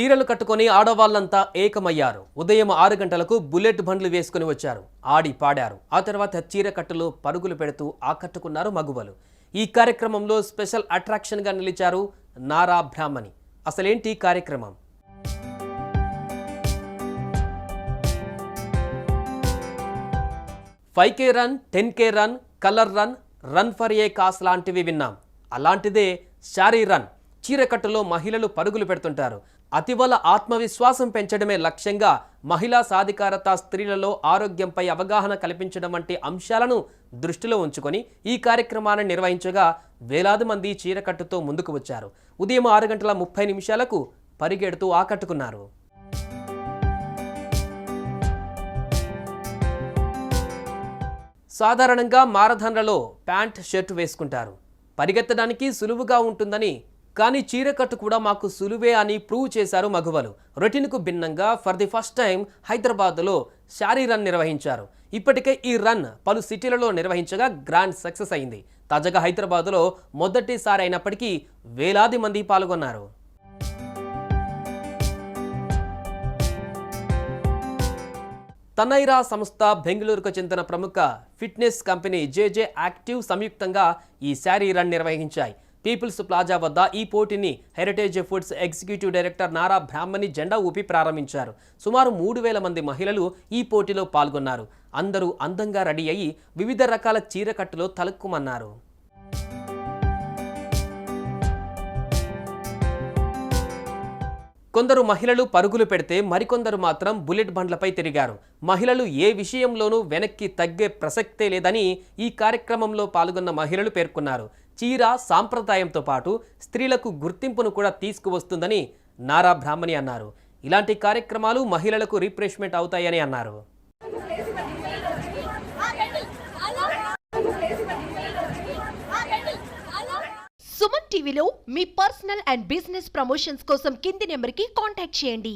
చీరలు కట్టుకొని ఆడవాళ్ళంతా ఏకమయ్యారు. ఉదయం ఆరు గంటలకు బుల్లెట్ బండ్లు వేసుకుని వచ్చారు. ఆడి పాడారు. ఆ తర్వాత చీర కట్టులో పరుగులు పెడుతూ ఆకట్టుకున్నారు మగువలు. ఈ కార్యక్రమంలో స్పెషల్ అట్రాక్షన్గా నిలిచారు నారా బ్రాహ్మణి. అసలేంటి కార్యక్రమం? Five K run ten K run colour run run for a cause లాంటివి విన్నాం. అలాంటిదే శారీ రన్. చీరకట్టులో మహిళలు పరుగులు పెడుతుంటారు. అతివల ఆత్మవిశ్వాసం పెంచడమే లక్ష్యంగా మహిళా సాధికారత స్త్రీలలో ఆరోగ్యంపై అవగాహన కల్పించడం వంటి అంశాలను దృష్టిలో ఉంచుకొని ఈ కార్యక్రమాన్ని నిర్వహించగా వేలాది మంది చీరకట్టుతో ముందుకు వచ్చారు. ఉదయం ఆరు గంటల ముప్పై నిమిషాలకు పరిగెడుతూ ఆకట్టుకున్నారు. సాధారణంగా మారథాన్లలో ప్యాంట్ షర్ట్ వేసుకుంటారు. పరిగెత్తడానికి సులువుగా ఉంటుందని కానీ చీరకట్టు కూడా మాకు సులువే అని ప్రూవ్ చేశారు మగువలు. రొటీన్కు భిన్నంగా ఫర్ ది ఫస్ట్ టైం హైదరాబాద్లో శారీ రన్ నిర్వహించారు. ఇప్పటికే ఈ రన్ పలు సిటీలలో నిర్వహించగా గ్రాండ్ సక్సెస్ అయింది. తాజాగా హైదరాబాద్లో మొదటిసారి అయినప్పటికీ వేలాది మంది పాల్గొన్నారు. తనైరా సంస్థ బెంగళూరుకు చెందిన ప్రముఖ ఫిట్నెస్ కంపెనీ జేజే యాక్టివ్ సంయుక్తంగా ఈ శారీ రన్ నిర్వహించాయి. పీపుల్స్ ప్లాజా వద్ద ఈ పోటీని Heritage Foods executive director Nara Brahmani జెండా ఊపి ప్రారంభించారు. సుమారు మూడు వేల మంది మహిళలు ఈ పోటీలో పాల్గొన్నారు. అందరూ అందంగా రెడీ అయ్యి వివిధ రకాల చీరకట్టులో తలుక్కుమన్నారు. కొందరు మహిళలు పరుగులు పెడితే మరికొందరు మాత్రం బుల్లెట్ బండ్లపై తిరిగారు. మహిళలు ఏ విషయంలోనూ వెనక్కి తగ్గే ప్రసక్తే లేదని ఈ కార్యక్రమంలో పాల్గొన్న మహిళలు పేర్కొన్నారు. చీర సాంప్రదాయంతో పాటు స్త్రీలకు గుర్తింపును కూడా తీసుకువస్తుందని నారా బ్రాహ్మణి అన్నారు. ఇలాంటి కార్యక్రమాలు మహిళలకు రిఫ్రెష్మెంట్ అవుతాయని అన్నారు. సుమన్ టీవీలో మీ పర్సనల్ అండ్ బిజినెస్ ప్రమోషన్స్ కోసం కింది నెంబర్కి కాంటాక్ట్ చేయండి.